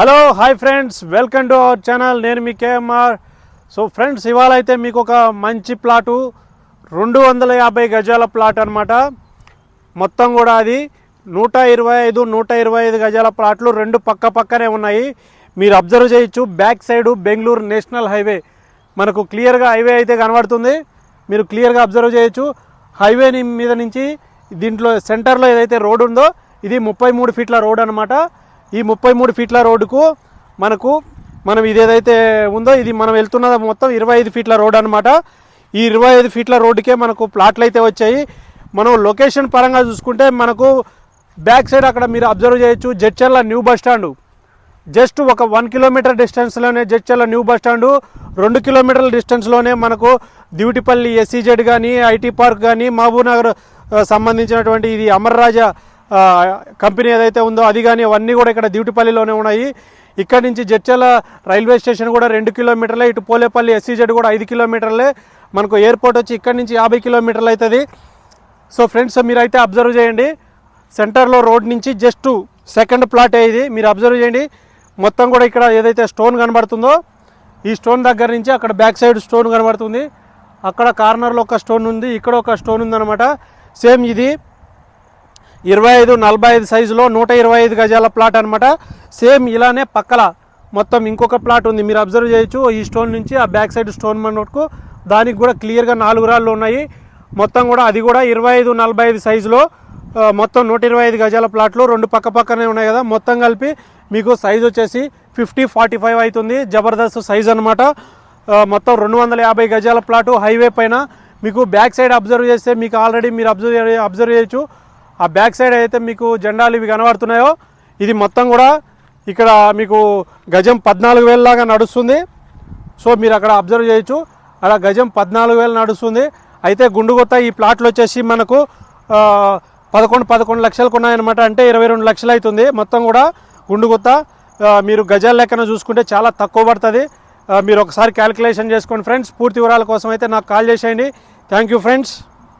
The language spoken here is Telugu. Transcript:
Hello hi friends welcome to our channel నేను మీ కేఎంఆర్. సో ఫ్రెండ్స్ ఇవాళ అయితే మీకు ఒక మంచి ప్లాటు. రెండు వందల యాభై గజాల ప్లాట్ అనమాట మొత్తం కూడా అది నూట ఇరవై ఐదు నూట ఇరవై ఐదు గజాల ప్లాట్లు రెండు పక్క పక్కనే ఉన్నాయి. మీరు అబ్జర్వ్ చేయొచ్చు. Back side Bengaluru national highway. మనకు క్లియర్గా హైవే అయితే కనబడుతుంది. మీరు క్లియర్గా అబ్జర్వ్ చేయొచ్చు. హైవే మీద నుంచి దీంట్లో సెంటర్లో ఏదైతే రోడ్ ఉందో ఇది ముప్పై మూడు ఫీట్ల రోడ్ అనమాట ఈ ముప్పై మూడు ఫీట్ల రోడ్డుకు మనకు మనం ఇది ఏదైతే ఉందో ఇది మనం వెళ్తున్న మొత్తం ఇరవై ఐదు ఫీట్ల రోడ్ అనమాట ఈ ఇరవై ఐదు ఫీట్ల రోడ్డుకే మనకు ప్లాట్లు అయితే వచ్చాయి. మనం లొకేషన్ పరంగా చూసుకుంటే మనకు బ్యాక్ సైడ్ అక్కడ మీరు అబ్జర్వ్ చేయొచ్చు Jadcherla new bus stand. Just ఒక వన్ కిలోమీటర్ డిస్టెన్స్లోనే జడ్చర్ల న్యూ బస్ స్టాండ్. రెండు కిలోమీటర్ల డిస్టెన్స్లోనే మనకు దివిటిపల్లి ఎస్సీజెడ్ కానీ ఐటీ పార్క్ కానీ మహబూబ్నగర్ సంబంధించినటువంటి ఇది అమర్రాజా కంపెనీ ఏదైతే ఉందో అది కానీ అవన్నీ కూడా ఇక్కడ దివిటిపల్లిలోనే ఉన్నాయి. ఇక్కడ నుంచి జడ్చల రైల్వే స్టేషన్ కూడా రెండు కిలోమీటర్లే ఇటు పోలేపల్లి ఎస్సీజెడ్ కూడా ఐదు కిలోమీటర్లే. మనకు ఎయిర్పోర్ట్ వచ్చి ఇక్కడ నుంచి యాభై కిలోమీటర్లు అవుతుంది సో ఫ్రెండ్స్ మీరైతే అబ్జర్వ్ చేయండి. సెంటర్లో రోడ్ నుంచి జస్ట్ సెకండ్ ప్లాట్ ఇది. మీరు అబ్జర్వ్ చేయండి. మొత్తం కూడా ఇక్కడ ఏదైతే స్టోన్ కనబడుతుందో ఈ స్టోన్ దగ్గర నుంచి అక్కడ బ్యాక్ సైడ్ స్టోన్ కనబడుతుంది. అక్కడ కార్నర్లో ఒక స్టోన్ ఉంది ఇక్కడ ఒక స్టోన్ ఉందన్నమాట. సేమ్ ఇది. ఇరవై ఐదు నలభై ఐదు సైజులో నూట ఇరవై ఐదు గజాల ప్లాట్ అనమాట సేమ్ ఇలానే పక్కల మొత్తం ఇంకొక ప్లాట్ ఉంది. మీరు అబ్జర్వ్ చేయొచ్చు. ఈ స్టోన్ నుంచి ఆ బ్యాక్ సైడ్ స్టోన్ మనకు దానికి కూడా క్లియర్గా నాలుగు రాళ్ళు ఉన్నాయి. మొత్తం కూడా అది కూడా ఇరవై ఐదు నలభై ఐదు సైజులో మొత్తం నూట ఇరవై ఐదు గజాల ప్లాట్లు రెండు పక్క పక్కనే ఉన్నాయి కదా. మొత్తం కలిపి మీకు సైజ్ వచ్చేసి ఫిఫ్టీ ఫార్టీ ఫైవ్ అవుతుంది. జబర్దస్త్ సైజ్ అనమాట మొత్తం రెండు వందల యాభై గజాల ప్లాటు హైవే పైన. మీకు బ్యాక్ సైడ్ అబ్జర్వ్ చేస్తే మీకు ఆల్రెడీ మీరు అబ్జర్వ్ అబ్జర్వ్ చేయొచ్చు. ఆ బ్యాక్ సైడ్ అయితే మీకు జెండాలు ఇవి కనబడుతున్నాయో ఇది మొత్తం కూడా ఇక్కడ మీకు గజం పద్నాలుగు వేల లాగా నడుస్తుంది. సో మీరు అక్కడ అబ్జర్వ్ చేయొచ్చు. అలా గజం పద్నాలుగు వేలు నడుస్తుంది. అయితే గుండుగొత్త ఈ ప్లాట్లు వచ్చేసి మనకు పదకొండు పదకొండు లక్షలకు ఉన్నాయన్నమాట. అంటే ఇరవై రెండు లక్షలు అవుతుంది మొత్తం కూడా గుండుగొత్త మీరు గజాల లెక్కన చూసుకుంటే చాలా తక్కువ పడుతుంది. మీరు ఒకసారి క్యాలిక్యులేషన్ చేసుకోండి ఫ్రెండ్స్. పూర్తి వివరాల కోసం అయితే నాకు కాల్ చేసేయండి. Thank you friends.